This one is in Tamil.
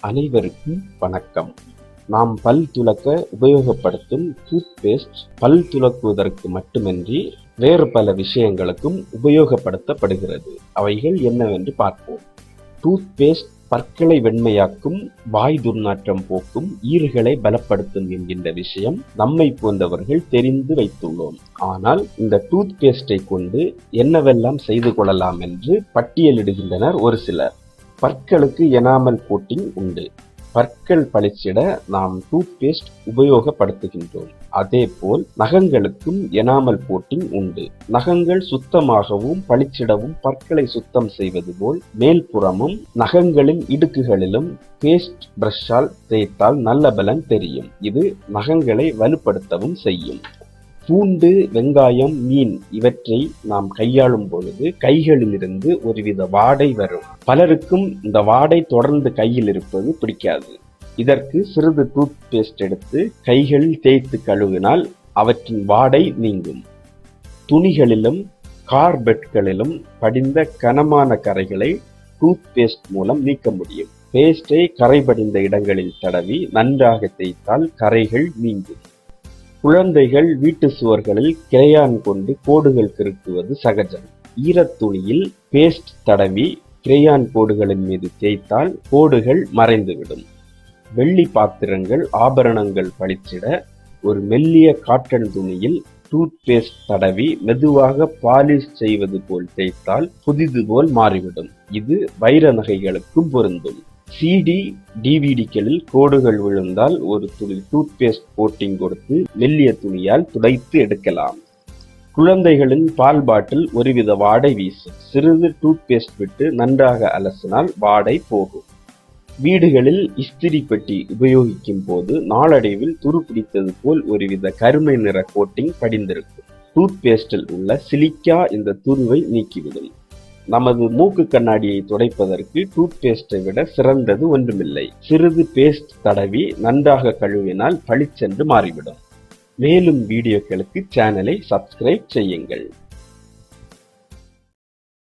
அனைவருக்கும் வணக்கம். நாம் பல் துலக்க உபயோகப்படுத்தும் டூத் பேஸ்ட் பல் துலக்குவதற்கு மட்டுமின்றி வேறு பல விஷயங்களுக்கும் உபயோகப்படுத்தப்படுகிறது. அவைகள் என்னவென்று பார்ப்போம். டூத் பேஸ்ட் பற்களை வெண்மையாக்கும் வாய் துர்நாற்றம் போக்கும் ஈறுகளை பலப்படுத்தும் என்கின்ற விஷயம் நம்மை போன்றவர்கள் தெரிந்து வைத்துள்ளோம். ஆனால் இந்த டூத் பேஸ்டை கொண்டு என்னவெல்லாம் செய்து கொள்ளலாம் என்று பட்டியலிடுகின்றனர் ஒரு சிலர். பற்களுக்கு எனாமல் கோட்டிங் உண்டு. பற்கள் பளிச்சிட நாம் டூத் பேஸ்ட் உபயோகப்படுத்துகின்றோம். அதேபோல் நகங்களுக்கும் எனாமல் கோட்டிங் உண்டு. நகங்கள் சுத்தமாகவும் பளிச்சிடவும் பற்களை சுத்தம் செய்வது போல் மேல்புறமும் நகங்களின் இடுக்குகளிலும் பேஸ்ட் பிரஷால் தேய்த்தால் நல்ல பலன் தெரியும். இது நகங்களை வலுப்படுத்தவும் செய்யும். பூண்டு வெங்காயம் மீன் இவற்றை நாம் கையாளும் பொழுது கைகளிலிருந்து ஒருவித வாடை வரும். பலருக்கும் இந்த வாடை தொடர்ந்து கையில் இருப்பது பிடிக்காது. இதற்கு சிறிது டூத் பேஸ்ட் எடுத்து கைகளில் தேய்த்து கழுவினால் அவற்றின் வாடை நீங்கும். துணிகளிலும் கார்பெட்களிலும் படிந்த கனமான கரைகளை டூத் பேஸ்ட் மூலம் நீக்க முடியும். பேஸ்டை கரை படிந்த இடங்களில் தடவி நன்றாக தேய்த்தால் கரைகள் நீங்கும். குழந்தைகள் வீட்டு சுவர்களில் கிரையான் கொண்டு கோடுகள் கிறுக்குவது சகஜம். ஈரத்துணியில் பேஸ்ட் தடவி கிரையான் கோடுகளின் மீது தேய்த்தால் கோடுகள் மறைந்துவிடும். வெள்ளி பாத்திரங்கள் ஆபரணங்கள் பளிச்சிட ஒரு மெல்லிய காட்டன் துணியில் டூத் பேஸ்ட் தடவி மெதுவாக பாலிஷ் செய்வது போல் தேய்த்தால் புதிது போல் மாறிவிடும். இது வைர நகைகளுக்கும் பொருந்தும். சிடி டிவிடிக்களில் கோடுகள் விழுந்தால் ஒரு துளி டூத்பேஸ்ட் கோட்டிங் கொடுத்து மெல்லிய துணியால் துடைத்து எடுக்கலாம். குழந்தைகளின் பால் பாட்டில் ஒருவித வாடை வீசும். சிறிது டூத்பேஸ்ட் விட்டு நன்றாக அலசினால் வாடை போகும். வீடுகளில் இஸ்திரி பெட்டி உபயோகிக்கும் போது நாளடைவில் துருப்பிடித்தது போல் ஒருவித கருமை நிற கோட்டிங் படிந்திருக்கும். டூத்பேஸ்டில் உள்ள சிலிக்கா இந்த துருவை நீக்கிவிடும். நமது மூக்கு கண்ணாடியை துடைப்பதற்கு டூத் பேஸ்டை விட சிறந்தது ஒன்றுமில்லை. சிறிது பேஸ்ட் தடவி நன்றாக கழுவினால் பளிச்சென்று மாறிவிடும். மேலும் வீடியோக்களுக்கு சேனலை சப்ஸ்கிரைப் செய்யுங்கள்.